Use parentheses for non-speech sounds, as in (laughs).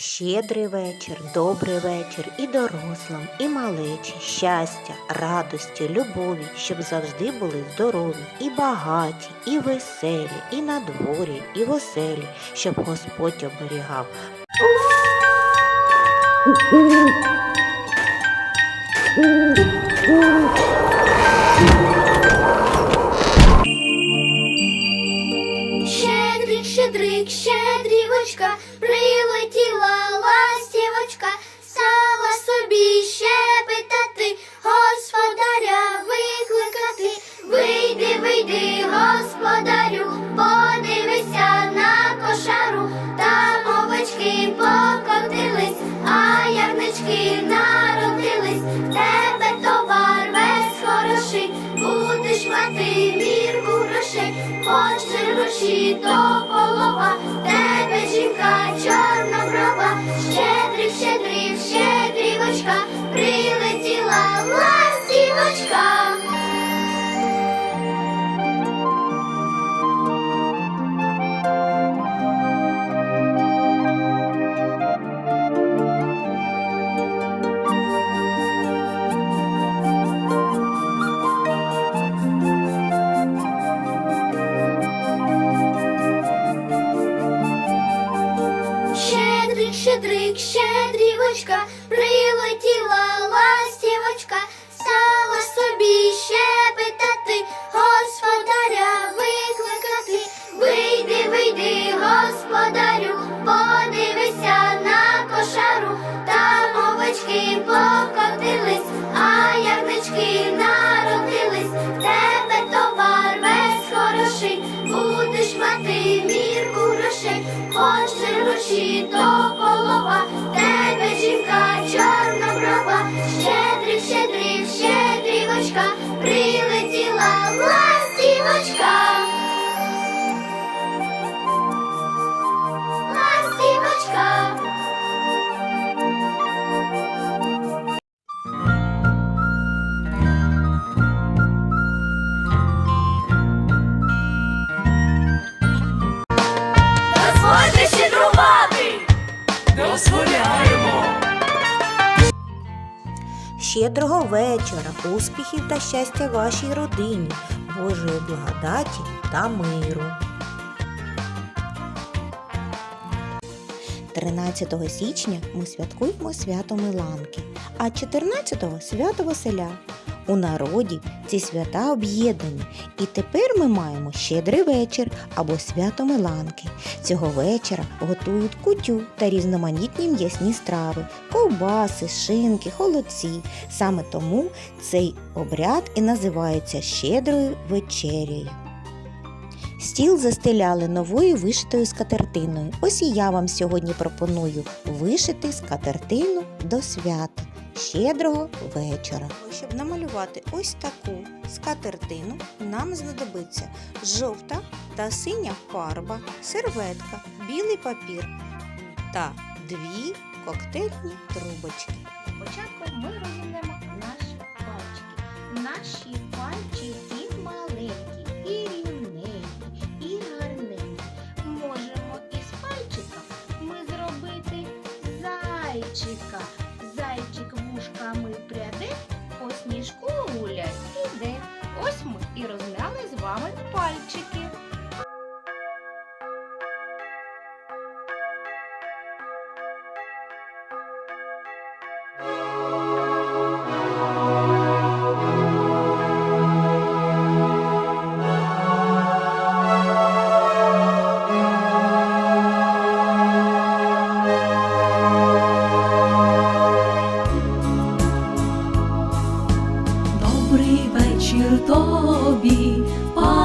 Щедрий вечір, добрий вечір і дорослим, і малечі, щастя, радості, любові, щоб завжди були здорові, і багаті, і веселі, і на дворі, і в оселі, щоб Господь оберігав. Щедрик, (laughs) щедрівочка, прилетіла ластівочка, стала собі щебетати, хочеш до полова, тебе жінка чорна брова, щедрик, щедрик, щедрівочка, прилетіла щедрівочка, прилетіла ластівочка, стала собі щебетати, господаря викликати. Вийди, вийди, господарю, подивися на кошару, там овечки покотились, а ярнички народились, тебе товар весь хороший, будеш мати мірку грошей, хочеш гроші до Щедрого вечора, успіхів та щастя вашій родині, Божої благодаті та миру. 13 січня ми святкуємо свято Миланки, а 14-го свято Василя. У народі ці свята об'єднані, і тепер ми маємо щедрий вечір або свято Миланки. Цього вечора готують кутю та різноманітні м'ясні страви, ковбаси, шинки, холодці. Саме тому цей обряд і називається щедрою вечерею. Стіл застеляли новою вишитою скатертиною. Ось і я вам сьогодні пропоную вишити скатертину до свята щедрого вечора. Щоб намалювати ось таку скатертину, нам знадобиться жовта та синя фарба, серветка, білий папір та дві коктейльні трубочки. Спочатку ми розімнемо наші пальчики. Наші пальчики маленькі і рівненькі, і гарненькі. Можемо із пальчика ми зробити зайчика. Зайчик пальчики. Добрий вечір тобі,